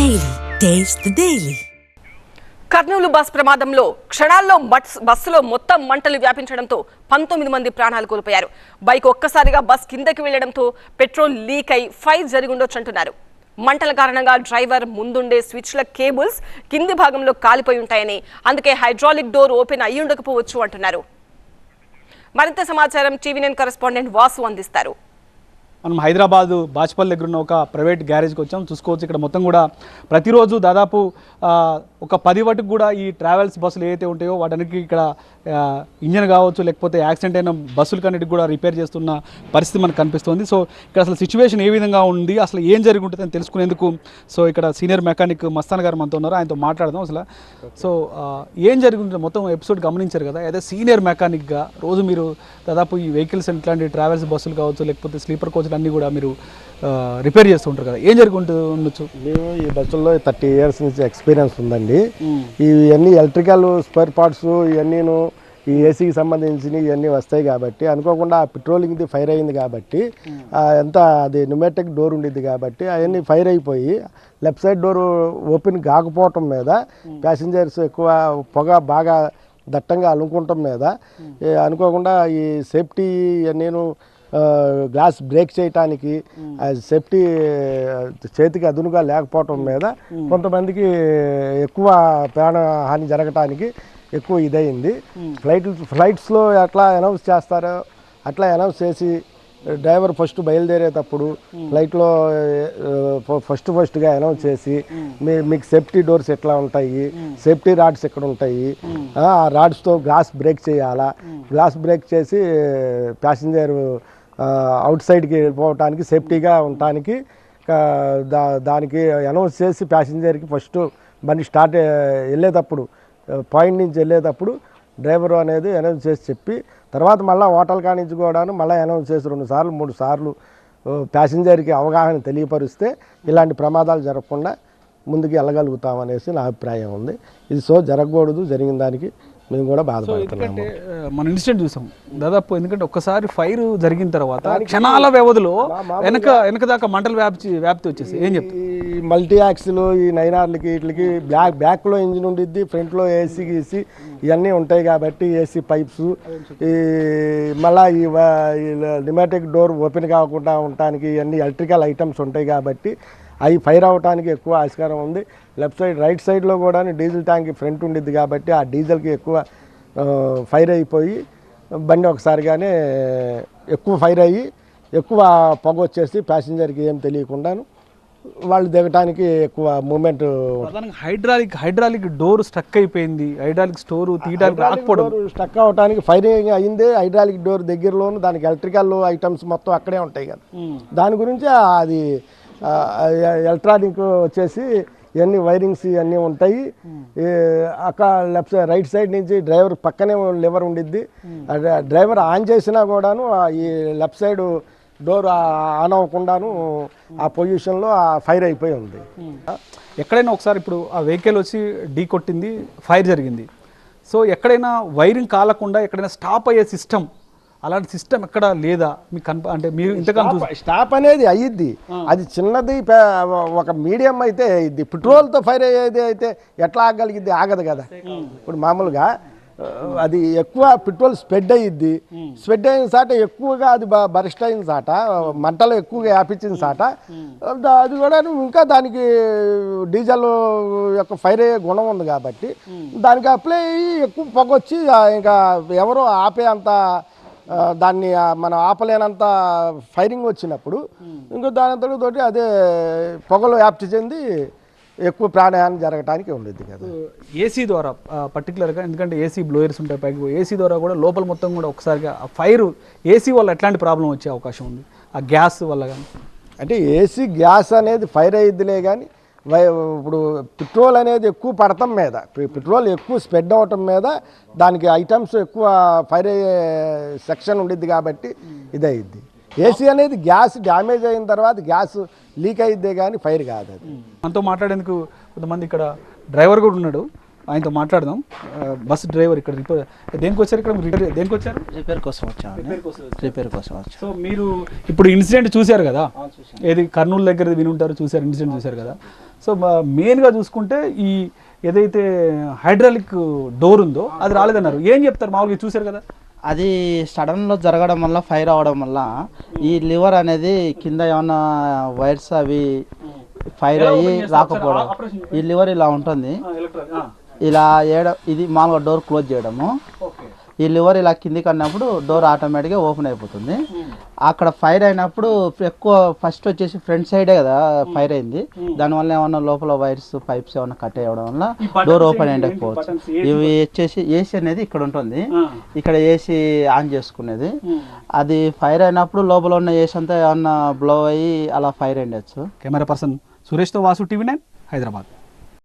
Daily taste daily Kurnool bus ప్రమాదంలో క్షణాల్లో బస్సులో మొత్తం మంటలు వ్యాపించడంతో పంతొమ్మిది మంది ప్రాణాలు కోల్పోయారు. బైక్ ఒక్కసారిగా బస్ కిందకి వెళ్ళడంతో పెట్రోల్ లీక్ అయి ఫైర్ జరిగిండొచ్చంటున్నారు మంటల కారణంగా డ్రైవర్ ముందుండే స్విచ్ల కేబుల్స్ కింది భాగంలో కాలిపోయి ఉంటాయని అందుకే హైడ్రాలిక్ డోర్ ఓపెన్ అయ్యి ఉండకపోవచ్చు అంటున్నారు. మరింత సమాచారం టీవీ నైన్ కరెస్పాండెంట్ వాసు అందిస్తారు. మనం హైదరాబాద్ బాచ్పల్ దగ్గర ఉన్న ఒక ప్రైవేట్ గ్యారేజ్కి వచ్చాం. చూసుకోవచ్చు. ఇక్కడ మొత్తం కూడా ప్రతిరోజు దాదాపు ఒక పది వరకు కూడా ఈ ట్రావెల్స్ బస్సులు ఏవైతే ఉంటాయో వాటికి ఇక్కడ ఇంజన్ కావచ్చు లేకపోతే యాక్సిడెంట్ అయిన బస్సులు కన్నిటికి కూడా రిపేర్ చేస్తున్న పరిస్థితి మనకు కనిపిస్తుంది. సో ఇక్కడ అసలు సిచ్యువేషన్ ఏ విధంగా ఉంది అసలు ఏం జరిగి అని తెలుసుకునేందుకు సో ఇక్కడ సీనియర్ మెకానిక్ మస్తాన్ గారు మనతో ఉన్నారు ఆయనతో మాట్లాడదాం అసలు. సో ఏం జరుగుతుంది మొత్తం ఎపిసోడ్ గమనించారు కదా అయితే సీనియర్ మెకానిక్గా రోజు మీరు దాదాపు ఈ వెహికల్స్ ఇట్లాంటి ట్రావెల్స్ బస్సులు కావచ్చు లేకపోతే స్లీపర్ కోచ్లు అన్నీ కూడా మీరు రిపేర్ చేస్తుంటారు కదా ఏం జరిగి ఉండొచ్చు మేము ఈ బస్సుల్లో థర్టీ ఇయర్స్ నుంచి ఎక్స్పీరియన్స్ ఉందండి. ఇవన్నీ ఎలక్ట్రికల్ స్పేర్ పార్ట్స్ ఇవన్నీను ఈ ఏసీకి సంబంధించినవి ఇవన్నీ వస్తాయి కాబట్టి అనుకోకుండా పెట్రోలింగ్ది ఫైర్ అయింది కాబట్టి ఆ, ఎంత అది న్యూమాటిక్ డోర్ ఉండిద్ది కాబట్టి అవన్నీ ఫైర్ అయిపోయి లెఫ్ట్ సైడ్ డోర్ ఓపెన్ కాకపోవటం మీద ప్యాసింజర్స్ ఎక్కువ పొగ బాగా దట్టంగా అలుముకుంటాం మీద అనుకోకుండా ఈ సేఫ్టీ నేను గ్లాస్ బ్రేక్ చేయటానికి సేఫ్టీ చేతికి అదునుగా లేకపోవటం మీద కొంతమందికి ఎక్కువ ప్రాణ హాని జరగటానికి ఎక్కువ ఇదయింది. ఫ్లైట్ ఫ్లైట్స్లో ఎట్లా అనౌన్స్ చేస్తారో అట్లా అనౌన్స్ చేసి డ్రైవర్ ఫస్ట్ బయలుదేరేటప్పుడు ఫ్లైట్లో ఫస్ట్ ఫస్ట్గా అనౌన్స్ చేసి మీ మీకు సేఫ్టీ డోర్స్ ఎట్లా ఉంటాయి సేఫ్టీ రాడ్స్ ఎక్కడ ఉంటాయి ఆ రాడ్స్తో గ్లాస్ బ్రేక్ చేయాలా గ్లాస్ బ్రేక్ చేసి ప్యాసింజర్ అవుట్ సైడ్కి వెళ్ళిపోవటానికి సేఫ్టీగా ఉండటానికి దా దానికి అనౌన్స్ చేసి ప్యాసింజర్కి ఫస్ట్ బండి స్టార్ట్ వెళ్ళేటప్పుడు పాయింట్ నుంచి వెళ్ళేటప్పుడు డ్రైవర్ అనేది అనౌన్స్ చేసి చెప్పి తర్వాత మళ్ళీ హోటల్ కానించి కూడాను మళ్ళీ అనౌన్స్ చేసి రెండు సార్లు మూడు సార్లు ప్యాసింజర్కి అవగాహన తెలియపరిస్తే ఇలాంటి ప్రమాదాలు జరగకుండా ముందుకు వెళ్ళగలుగుతాం అనేసి నా అభిప్రాయం ఉంది. ఇది సో జరగకూడదు జరిగిన దానికి మేము కూడా బాధపడుతున్నాము. మన ఇన్సిడెంట్ చూసాం. దాదాపు ఎందుకంటే ఒక్కసారి ఫైర్ జరిగిన తర్వాత క్షణాల వ్యవధిలో వెనక వెనక దాకా మంటలు వ్యాప్తి వ్యాప్తి వచ్చేసి ఏం చెప్తారు ఈ మల్టీ యాక్స్లు ఈ నైనార్లకి వీటికి బ్యాక్ బ్యాక్లో ఇంజిన్ ఉండిద్ది ఫ్రంట్లో ఏసీ గీసి ఇవన్నీ ఉంటాయి కాబట్టి ఏసీ పైప్స్ ఈ మళ్ళా ఈ లిమాటిక్ డోర్ ఓపెన్ కాకుండా ఉండటానికి ఇవన్నీ ఎలక్ట్రికల్ ఐటమ్స్ ఉంటాయి కాబట్టి అవి ఫైర్ అవ్వటానికి ఎక్కువ ఆస్కారం ఉంది. లెఫ్ట్ సైడ్ రైట్ సైడ్లో కూడా డీజిల్ ట్యాంక్ ఫ్రంట్ ఉండిద్ది కాబట్టి ఆ డీజిల్కి ఎక్కువ ఫైర్ అయిపోయి బండి ఒకసారిగానే ఎక్కువ ఫైర్ అయ్యి ఎక్కువ పొగ వచ్చేసి ప్యాసింజర్కి ఏం తెలియకుండాను వాళ్ళు దిగటానికి ఎక్కువ movement hydraulic hydraulic door struck అయిపోయింది. హైడ్రాలిక్ స్టోర్ తీయడానికి రాకపోవడం స్టక్ అవడానికి ఫైరింగ్ అయిందే హైడ్రాలిక్ డోర్ దగ్గరలోను దానికి ఎలక్ట్రికల్ ఐటమ్స్ మొత్తం అక్కడే ఉంటాయి కదా. దాని గురించి అది ఎలక్ట్రానిక్ వచ్చేసి ఇవన్నీ వైరింగ్స్ ఇవన్నీ ఉంటాయి. ఈ అక్క లెఫ్ట్ సైడ్ రైట్ సైడ్ నుంచి డ్రైవర్ పక్కనే లివర్ ఉండిద్ది. ఆ డ్రై- డ్రైవర్ ఆన్ చేసినా కూడాను ఈ లెఫ్ట్ సైడ్ డోర్ ఆన్ అవ్వకుండాను ఆ పొజిషన్లో ఆ ఫైర్ అయిపోయి ఉంది. ఎక్కడైనా ఒకసారి ఇప్పుడు ఆ వెహికల్ వచ్చి ఢీ కొట్టింది ఫైర్ జరిగింది. సో ఎక్కడైనా వైరింగ్ కాలకుండా ఎక్కడైనా స్టాప్ అయ్యే సిస్టమ్ అలాంటి సిస్టమ్ ఎక్కడ లేదా? మీకు కనప అంటే మీరు ఇంతకాలం స్టాప్ అనేది అయ్యిద్ది. అది చిన్నది ఒక మీడియం అయితే ఇది. పెట్రోల్తో ఫైర్ అయ్యేది అయితే ఎట్లా ఆగలిగిద్ది? ఆగదు కదా. ఇప్పుడు మామూలుగా అది ఎక్కువ పెట్రోల్ స్ప్రెడ్ అయ్యిద్ది. స్ప్రెడ్ అయిన సాట ఎక్కువగా అది బరిస్ట్ అయిన సాట మంటలు ఎక్కువగా వ్యాపించిన సాట. అది కూడా ఇంకా దానికి డీజిల్ యొక్క ఫైర్ అయ్యే గుణం ఉంది కాబట్టి దానికి అప్లై అయ్యి ఎక్కువ పొగ వచ్చి ఆ, ఇంకా ఎవరో ఆపే అంత దాన్ని మనం ఆపలేనంత ఫైరింగ్ వచ్చినప్పుడు ఇంకో దాని తోటి అదే పొగలు వ్యాప్తి చెంది ఎక్కువ ప్రాణహాని జరగటానికి ఉండేది కదా. ఏసీ ద్వారా పర్టికులర్గా ఎందుకంటే ఏసీ బ్లోయర్స్ ఉంటాయి పైకి ఏసీ ద్వారా కూడా లోపల మొత్తం కూడా ఒకసారిగా ఆ ఫైర్ ఏసీ వల్ల ఎట్లాంటి ప్రాబ్లం వచ్చే అవకాశం ఉంది? ఆ గ్యాస్ వల్ల కానీ అంటే ఏసీ గ్యాస్ అనేది ఫైర్ అయ్యిద్దిలే కానీ ఇప్పుడు పెట్రోల్ అనేది ఎక్కువ పడటం మీద పెట్రోల్ ఎక్కువ స్ప్రెడ్ అవ్వటం మీద దానికి ఐటమ్స్ ఎక్కువ ఫైర్ అయ్యే సెక్షన్ ఉండిద్ది కాబట్టి ఇది అయ్యిద్ది ఏసీ అనేది గ్యాస్ డ్యామేజ్ అయిన తర్వాత గ్యాస్ లీక్ అయ్యిద్దే కానీ ఫైర్ కాదు అది. మనతో మాట్లాడేందుకు కొంతమంది ఇక్కడ డ్రైవర్ కూడా ఉన్నాడు. ఆయనతో మాట్లాడదాం. బస్ డ్రైవర్ ఇక్కడ రిపేర్ దేనికి వచ్చారు ఇక్కడ? రిపేర్- దేనికి వచ్చారు? రిపేర్ కోసం వచ్చాను. రిపేర్ కోసం వచ్చాను. సో మీరు ఇప్పుడు ఇన్సిడెంట్ చూశారు కదా? ఏది కర్నూలు దగ్గర విని ఉంటారు చూశారు ఇన్సిడెంట్ చూశారు కదా? సో మెయిన్గా చూసుకుంటే ఈ ఏదైతే హైడ్రాలిక్ డోర్ ఉందో అది రాలేదన్నారు. ఏం చెప్తారు? మామూలుగా చూశారు కదా? అది సడన్లో జరగడం వల్ల ఫైర్ అవడం వల్ల ఈ లివర్ అనేది కింద ఏమన్నా వైర్స్ అవి ఫైర్ అయ్యి రాకపోవడం. ఈ లివర్ ఇలా ఉంటుంది. ఇలా ఏడ ఇది మామూలుగా డోర్ క్లోజ్ చేయడము. ఈ లివర్ ఇలా కిందికి అన్నప్పుడు డోర్ ఆటోమేటిక్గా ఓపెన్ అయిపోతుంది. అక్కడ ఫైర్ అయినప్పుడు ఎక్కువ ఫస్ట్ వచ్చేసి ఫ్రంట్ సైడే కదా ఫైర్ అయింది. దానివల్ల ఏమన్నా లోపల వైర్స్ పైప్స్ ఏమన్నా కట్ అయ్యడం వల్ల డోర్ ఓపెన్ అయ్యకపోవచ్చు ఇవి వచ్చేసి ఏసీ అనేది ఇక్కడ ఉంటుంది. ఇక్కడ ఏసీ ఆన్ చేసుకునేది. అది ఫైర్ అయినప్పుడు లోపల ఉన్న ఏసీ అంతా ఏమన్నా బ్లో అయ్యి అలా ఫైర్ అయ్యచ్చు కెమెరా పర్సన్ సురేష్తో వాసు టీవీ నైన్ హైదరాబాద్.